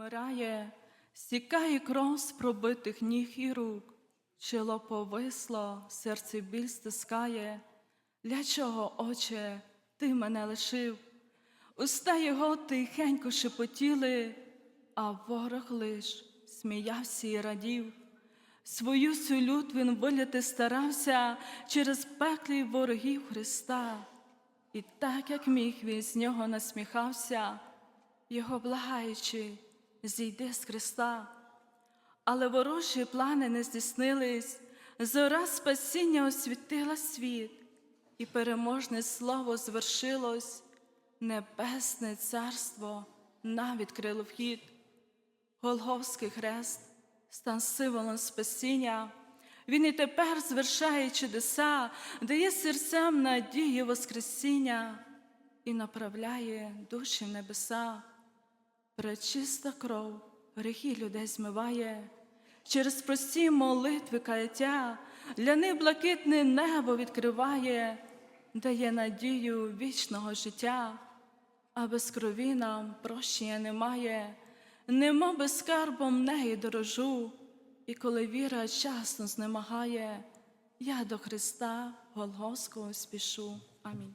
Вмирає, стікає кров з пробитих ніг і рук, чоло повисло, серце біль стискає. Для чого, Отче, ти мене лишив? Уста його тихенько шепотіли, а ворог лиш сміявся і радів. Свою цю лют він виляти старався через пеклі ворогів Христа. І так, як міг він з нього насміхався, його благаючи, зійди з Христа. Але ворожі плани не здійснились, зора спасіння освітила світ, і переможне слово звершилось, небесне царство нам відкрило вхід. Голговський хрест стан символом спасіння. Він і тепер звершає чудеса, дає серцям надію Воскресіння і направляє душі в небеса. Пречиста кров гріхи людей змиває, через прості молитви каяття для них блакитне небо відкриває, дає надію вічного життя, а без крові нам прощення немає, нема без скарбом неї дорожу, і коли віра часно знемагає, я до Христа Голгофського спішу. Амінь.